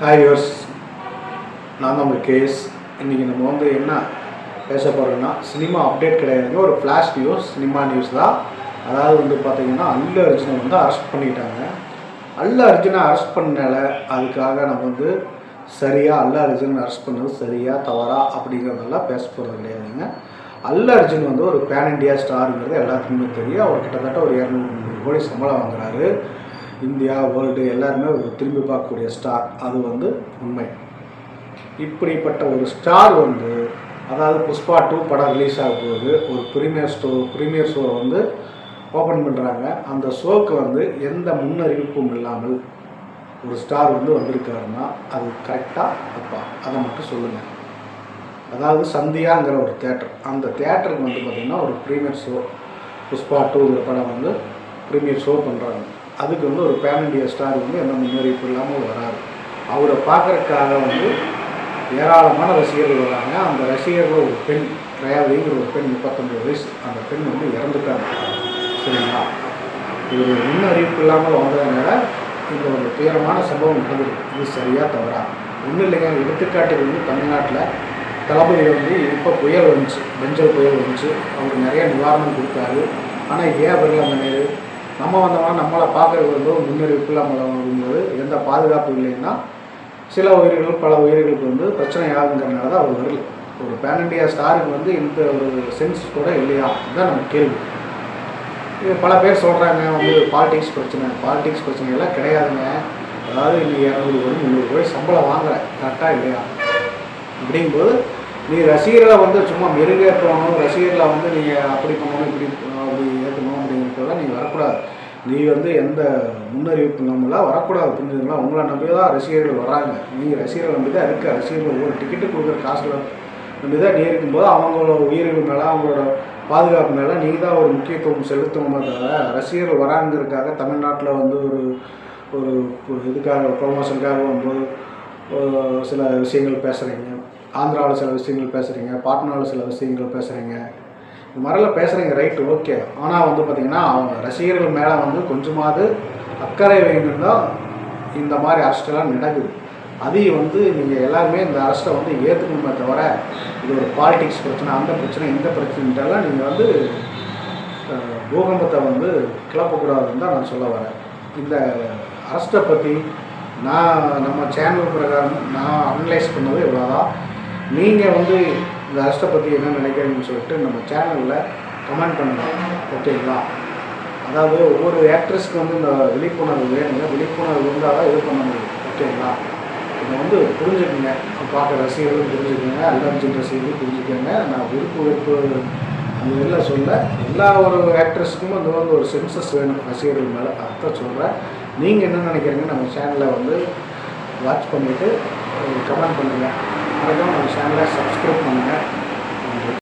Hi யோஸ் நான் தான் கேஸ் இன்றைக்கி நம்ம வந்து என்ன பேச போகிறோம்னா சினிமா அப்டேட் கிடையாதுங்க. ஒரு ஃப்ளாஷ் நியூஸ் சினிமா நியூஸ் தான். அதாவது வந்து பார்த்திங்கன்னா அல்லு அர்ஜுனை வந்து அரெஸ்ட் பண்ணிட்டாங்க. அல்லு அர்ஜுனை அரெஸ்ட் பண்ணல அதுக்காக நம்ம வந்து சரியாக அல்லு அர்ஜுன் அரெஸ்ட் பண்ணது சரியாக தவறா அப்படிங்கிறதெல்லாம் பேச போகிறது கிடையாதுங்க. அல்லு அர்ஜுன் வந்து ஒரு பேன் இண்டியா ஸ்டாருங்கிறது எல்லாத்துக்குமே தெரியும். அவர் கிட்டத்தட்ட ஒரு இரநூறு முந்நூறு கோடி சம்பளம் வாங்குறாரு. இந்தியா வேர்ல்டு எல்லாருமே ஒரு திரும்பி பார்க்கக்கூடிய ஸ்டார் அது வந்து உண்மை. இப்படிப்பட்ட ஒரு ஸ்டார் வந்து அதாவது புஷ்பா டூ படம் ரிலீஸ் ஆகும்போது ஒரு ப்ரீமியர் ஷோ ப்ரீமியர் ஷோவை வந்து ஓப்பன் பண்ணுறாங்க அந்த ஷோக்கு வந்து எந்த முன்னறிவிப்பும் இல்லாமல் ஒரு ஸ்டார் வந்து வந்திருக்காருன்னா அது கரெக்டாக தப்பா அதை மட்டும் சொல்லுங்கள் அதாவது சந்தியாங்கிற ஒரு தேட்டர் அந்த தேட்டருக்கு வந்து பார்த்திங்கன்னா ஒரு ப்ரீமியர் ஷோ புஷ்பா டூங்கிற படம் வந்து ப்ரீமியர் ஷோ பண்ணுறாங்க அதுக்கு வந்து ஒரு பேன் இண்டியா ஸ்டார் வந்து எந்த முன்னறிவிப்பு இல்லாமல் வராது அவரை பார்க்குறக்காக வந்து ஏராளமான ரசிகர்கள் வராங்க. அந்த ரசிகர்கள் ஒரு பெண் ரேவதிங்கிற ஒரு பெண் முப்பத்தொம்பது வயசு. அந்த பெண் வந்து இறந்துட்டாங்க. சரிங்களா? இது முன்னறிவிப்பு இல்லாமல் வந்ததுனால இந்த ஒரு துயரமான சம்பவம் நடந்திருக்கு இது சரியாக தவறா? ஒன்றும் இல்லைங்க. எடுத்துக்காட்டுக்கு வந்து தமிழ்நாட்டில் தளபதி வந்து இப்போ புயல் வந்துச்சு. பெஞ்சல் புயல் வந்துச்சு. அவர் நிறைய நிவாரணம் கொடுத்தாரு. ஆனால் ஏன் வரல அந்த நேரு? நம்ம வந்தோம்னா நம்மளை பார்க்கறது வந்து ஒரு இல்லாமல் வரும்போது எந்த பாதுகாப்பு இல்லைன்னா சில உயிர்கள் பல உயிர்களுக்கு வந்து பிரச்சனை ஆகுங்கிறனால தான் அவர் வரல. ஒரு பேன் இண்டியா ஸ்டாருக்கு வந்து இந்த ஒரு சென்ஸ் கூட இல்லையா? அதுதான் நம்ம கேள்வி. இது பல பேர் சொல்கிறாங்க வந்து பாலிடிக்ஸ் பிரச்சனை பாலிடிக்ஸ் பிரச்சனை எல்லாம் கிடையாதுங்க. அதாவது இன்னைக்கு இரநூறு கோடி முந்நூறு கோடி சம்பளம் வாங்குறேன். கரெக்டாக இல்லையா? அப்படிங்கும்போது நீ ரசிகர்களை வந்து சும்மா மெருகேற்றணும் ரசிகர்களை வந்து நீங்கள் அப்படி பண்ணணும் இப்படி அப்படி நீ வரக்கூடாது. நீ வந்து எந்த முன்னறிவிப்பு நம்மளாம் வரக்கூடாது புரிஞ்சுங்களா உங்களை நம்பி தான் ரசிகர்கள் வராங்க நீங்கள் ரசிகர்கள் நம்பி தான் இருக்குது ரசிகர்கள் ஒரு டிக்கெட்டு கொடுக்குற காசில் நம்பி தான் நீ இருக்கும்போது அவங்களோட உயிர்கள் மேலே அவங்களோட பாதுகாப்பு மேலே நீங்கள் தான் ஒரு முக்கியத்துவம் செலுத்தணுமே தவிர ரசிகர்கள் வராங்கிறதுக்காக தமிழ்நாட்டில் வந்து ஒரு ஒரு இதுக்காக ப்ரொமோஷனுக்காக வந்து சில விஷயங்கள் பேசுகிறீங்க ஆந்திராவில் சில விஷயங்கள் பேசுகிறீங்க பாட்னாவில் சில விஷயங்கள் பேசுகிறீங்க மரல மாதிரிலாம் பேசுகிறீங்க ரைட்டு ஓகே ஆனால் வந்து பார்த்திங்கன்னா அவங்க ரசிகர்கள் மேலே வந்து கொஞ்சமாவது அக்கறை வேணும்னா தான் இந்த மாதிரி அரஸ்டெல்லாம் நடக்குது. அதையும் வந்து நீங்கள் எல்லாருமே இந்த அரஸ்ட்டை வந்து ஏற்றுக்கணுமே தவிர இது ஒரு பாலிடிக்ஸ் பிரச்சனை அந்த பிரச்சனை இந்த பிரச்சனைன்றெல்லாம் நீங்கள் வந்து பூகம்பத்தை வந்து கிளப்பக்கூடாதுன்னு தான் நான் சொல்ல வரேன். இந்த அரஸ்ட்டை பற்றி நான் நம்ம சேனல் பிரகாரம் நான் அனலைஸ் பண்ணது இவ்வளோதான் நீங்கள் வந்து இந்த அரஸ்ட்டை பற்றி என்ன நினைக்கிறீங்கன்னு சொல்லிட்டு நம்ம சேனலில் கமெண்ட் பண்ணுங்கள் ஓகேங்களா? அதாவது ஒவ்வொரு ஆக்ட்ரஸ்க்கு வந்து இந்த விழிப்புணர்வு வேணுங்க. விழிப்புணர்வு இருந்தால் தான் இது பண்ண முடியும். ஓகேங்களா? இதை வந்து புரிஞ்சுக்கோங்க. பார்க்குற ரசிகர்களும் புரிஞ்சுக்கோங்க. அல்லர்ஜின் ரசிகர்களும் புரிஞ்சுக்கோங்க. நான் விருப்பு வெறுப்பு அந்த இதில் சொல்ல எல்லா ஒரு ஆக்ட்ரஸ்க்கும் அது வந்து ஒரு சென்சஸ் வேணும். ரசிகர்கள் மேலே அர்த்தம் சொல்கிறேன் நீங்கள் என்ன நினைக்கிறீங்க நம்ம சேனலில் வந்து வாட்ச் பண்ணிவிட்டு கமெண்ட் பண்ணுங்கள் மறக்காம நம்ம சேனலை சப்ஸ்கிரைப் பண்ணுங்கள்